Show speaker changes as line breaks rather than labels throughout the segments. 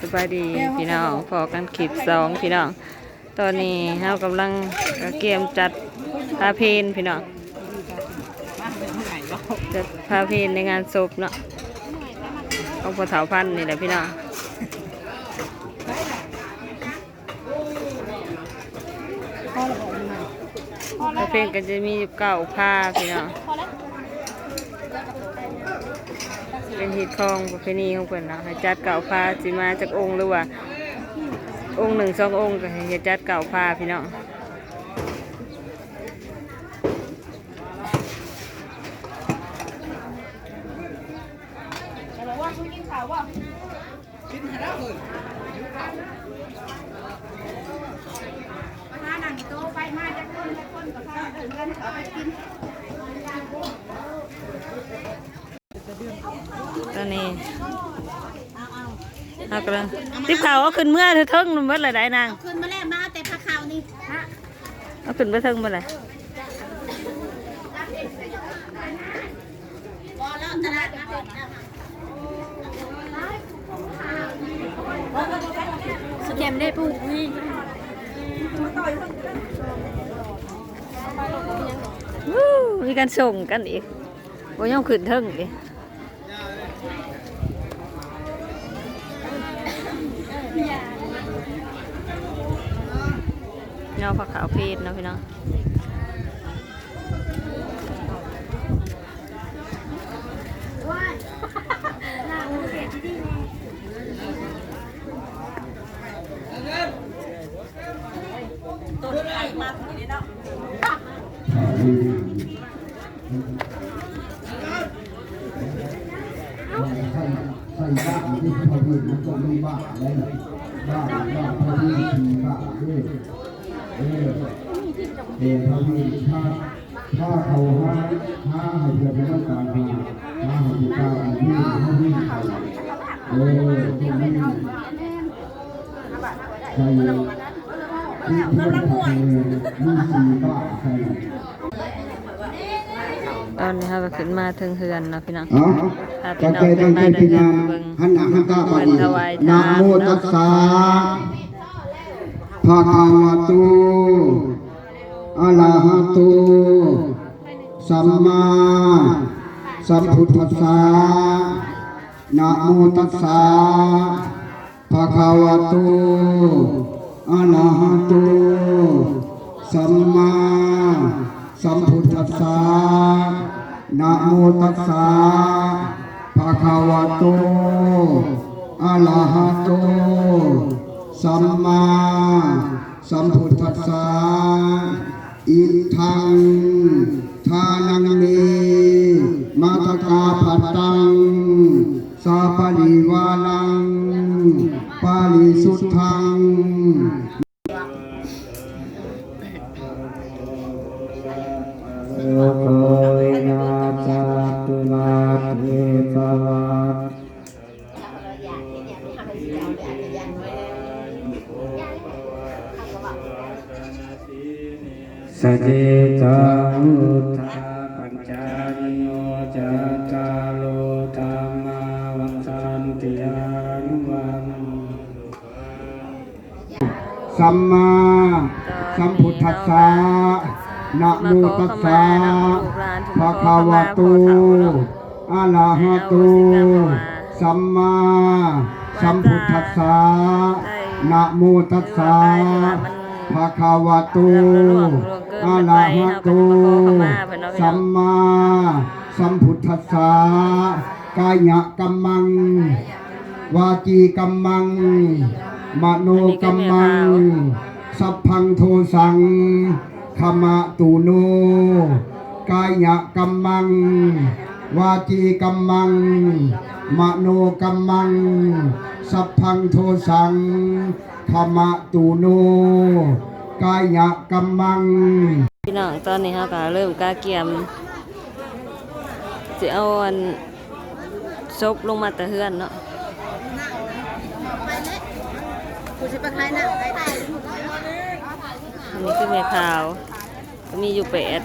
สบายดีพี่น้องพอกันคลิปสองพี่น้อง ตอนนี้เรากำลังเกมจัดพาเพลนพี่น้องจัดพาเพลนในงานศพเนาะของพ่อเถาพันธุ์นี่แหละพี่น้องพาเพลนก็จะมีอยู่เก้าผ้าพี่น้อง เป็นฮิตของประเพณีของเพิ่นเนาะให้จัดเก่าพาสิมาจากองค์หรือว่า องค์หนึ่งสององค์ก็ให้จัดเก่าพาพี่น้อง
ไปมาจากคนจากคนกับข้าเดินกันเอาไปกิน
ตอนนี้เอากำลังติบข่าวเอาขึ้นเมื่อเธอเทิงมันเมื่อไรได้นาง
ขึ้นมาแล้วมาแต่ผ้าขาวนี่ฮะ
เอาขึ้นเมื่อเทิงเมื่อไร
บอแล้วตลาดมาเด็ดสแกมได้ปุ๊บนี่
วู้มีการส่งกันอีกบ่ยอมขึ้นเทิงอีก เนาะผักขาวเพชรเนาะพี่น้อง
ใส่ใส่บ้านที่พอดีมันก็ไม่บ้าแล้วบ้าบ้าพอดีทีบ้าด้วย เออเดี๋ยวพอดีถ้าถ้าเขาห้าห้าให้เพื่อนไม่ต้องการหาห้าให้ผู้กล้าอันนี้พอดีเขาเออตรงนี้ใส่ที่เพื่อนทำเองมีสีบ้าใส่
ตอนนี้เราก็ขึ้นมาถึงเฮือนเนาะพี่น้อง
อ๋อตั้งใจตั้งใจพิจารณาหันหน้าหันตาไปนะโมตัสสะ ภะคะวะโตอะระหะโต สัมมาสัมพุทธัสสะนะโมตัสสะภะคะวะโตอะระหะโต สัมมาสัมพุทธัสสะนะโมตัสสะภะคะวะโตอะระหะโต สัมมาสัมพุทธัสสะอิทังทานังเมมาตกาภัตตังสาปริวานังปาริสุทธังโลโกวินาศตุมาเทวะสติตังอุทธา ปัญจานิโยจัตตาโลธรรมาวันสันติอานุวันสัมมาสัมพุทธัสสะนะโมตัสสะภะคะวะโตอะระหะโต สัมมาสัมพุทธัสสะนะโมตัสสะ ภะคะวะโตอะระหะโตสัมมาสัมพุทธัสสะกายกัมมัง วาจีกัมมัง มโนกัมมัง สัพพังโทสังขมะตูโนกายกัมมัง วาจีกัมมัง มโนกัมมัง สัพพังโทสัง ขมะตูโนกายกัมมัง
พี่น้องตอนนี้เราก็เริ่มกาเกียมสิเอาอันซบลงมาแต่เฮือนเนาะ
ไปเลยกูจะไปขายหน้าไปถ่าย
อันนี้คือแม่ขาว ก็มีอยู่แปด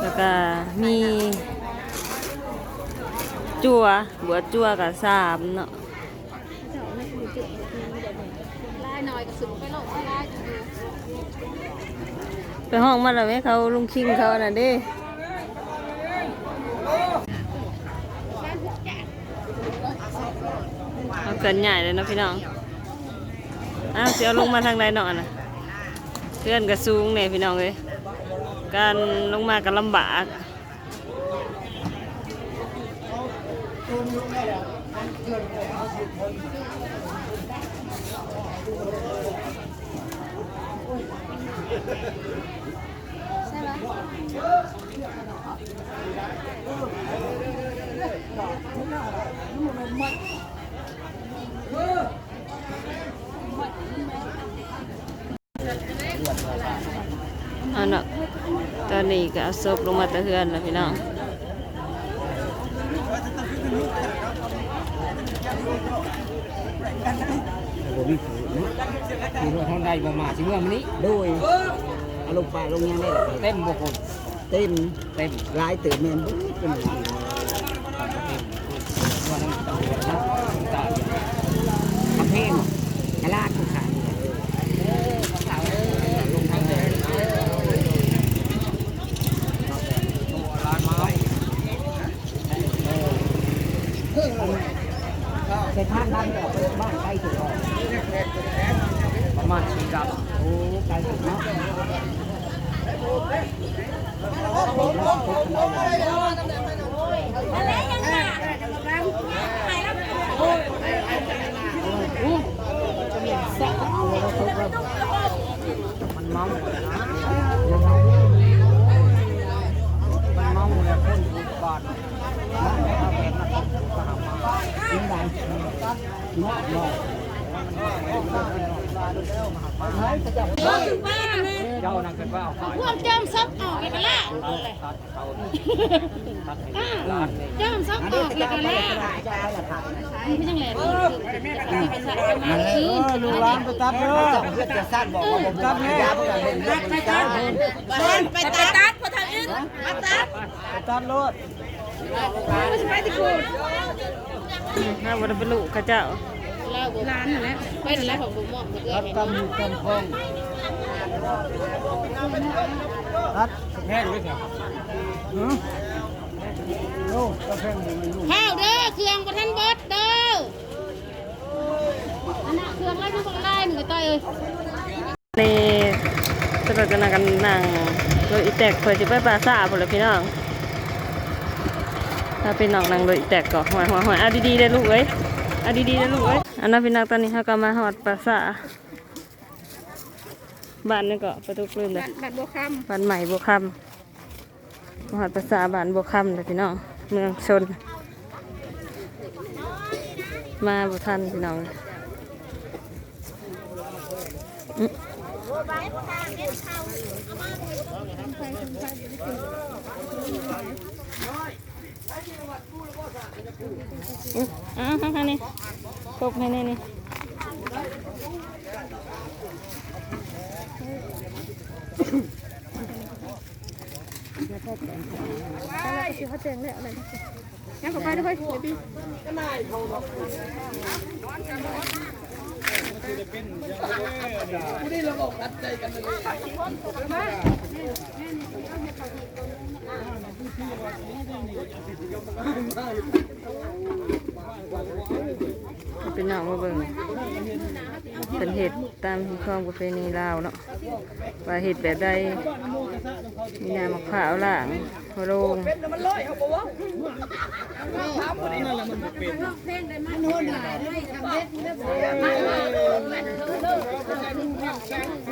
แล้วก็มีจัวบัวจัวกับสามเนาะ
ลายหน่อยก็สุดไปโลกไปลายอยู่
ไปห้องมาแล้วไหมเขาลุงคิงเขาน่ะเด้เอาเกินใหญ่เลยนะพี่น้อง อ้าวเสียวลงมาทางใดเนาะน่ะเพื่อนก็สูงเนี่ยพี่น้องเลยการลงมาก็ลำบาก
ใช่ไหม
อาเนตอนนี้ก็เอาศพลงมาตะเฮือนแล้วพี่น้อง
ผมมีผูนะคือว่าทอนใดบ่มาสิเมื่อมันนี้
โดยเอาลงไปลงยังได้
เต็มบ่คน
เต็ม
เต็ม
หลายเติมแม่นบ่เป็นหลาย
ว่าน้ำตาลนะน้ำตาล
คำเพลงกะลาดผู้ขาย
ลงทางแดงร้านไม้
ใส่ท่านบ้านก็บ้านใกล้ถึงออก
ประมาณสี่กับ
โอ้ไกลถึงเนาะ
มันเมามันเมาแล้วคนอุบาทถ้าเป็นนักก็หามา
ยิงได้ เนาะเนาะ
เจ้านั่งกันว่าเอา
พวกเจ้าซับออกเลยกันละ
ตัดเขาตัดให้ร้านเลย
เจ้าซับออกเลยกันละ
จะเอาละค่ะ
ไม่จังแหล่ไปสักกันม
ลูกหลานไปตัดเด้อ
เพื่อจะสร้างบอกว่าบ่ตัดแม่ยาเพื่อเล่นเรื่องจ้าเพิ่น
ไปตัดพอทางอื่นมาตัด
ไปตัดรถ
ไปที่กู
ถ้าวันเป็ นลูกเข้าเจ้า
ร้านนั่นแหละไปนั่นแหละของบุ๋มมองเพื่อน
ตำอยู่ตำคลองตัดแห้งเลยครับหือโอ้ตะแพงมันอยู่
ข้าวเด้อเครื่องประทันบดเด้ออันน่ะเครื่องไล่ทุกไล่หนึ่งก็ต่อยเอ้ย
นี่ตลอดกันกันนั่งโดยอีแตกเพื่อจะไปปราสาทพุ่นละพี่น้อง ถ้าเป็นน้องนั่งโดยอีแตกก็หอยหอยหอยเอาดีๆเลยลูกเอ้ยเอาดีๆเลยลูกเอ้ยอันนั้นพี่น้องตอนนี้เขาก็มาหอดปราสาทบ้านนี่ก็ประตูกลืมเลย
บัดบัวค
บ้านใหม่บัวคำมหาภาษาบ้านบัวคำเลยพี่น้องเมืองชน มาบุทันพี่น้อง อื้ออื้ออ้าวข้างๆนี่ครบให้แน่นี่ำ
ยังขอไปด้วยเฮ้ยพี่
เป็นหนองมาเบิ่งเป็นเห็ดตามที่ข้องประเพณีลาวเนาะว่าเห็ดแบบใดมีน้ำมะพร้าวล่างพะโรงเ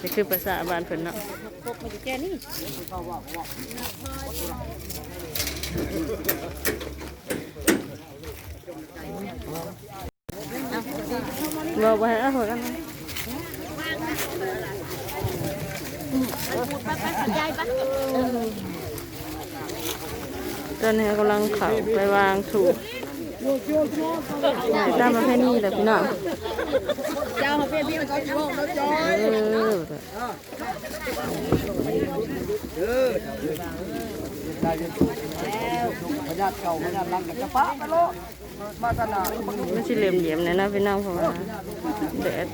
นี่คือภาษาบ้านเพิ่นเนาะ
พกมาอยู่แค่นี้
บอกไปเอาหัวกันตอนนี้กำลังเขาไปวางถูก ตามประเพณีแหละพี่น้อง
เจ้าเปลี่ยนพี่มันก็โยกแล้วจอย
เออ
ได้ยังพญาติเก่าพญาติลังกับจะป้าไปโลมาตนา
ไม่ใช่เหลี่ยมเหลี่ยมเลยนะพี่น้องเพราะว่าแดด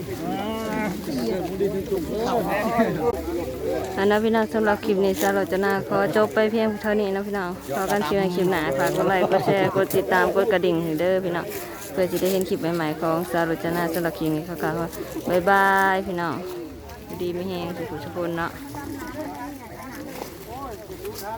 อันนั้นพี่น้องสำหรับคลิปนี้สารจนาขอจบไปเพียงเท่านี้นะพี่น้องขอกันคลิปในคลิปหนาฝากกดไลค์กดแชร์กดติดตามกดกระดิ่งเด้อพี่น้องเพื่อจะได้เห็นคลิปใหม่ๆของสารจนาสำหรับคลิปนี้ขอกล่าวว่าบ๊ายบายพี่น้องดีไม่แห้งสุขทุกคนเนาะ
เ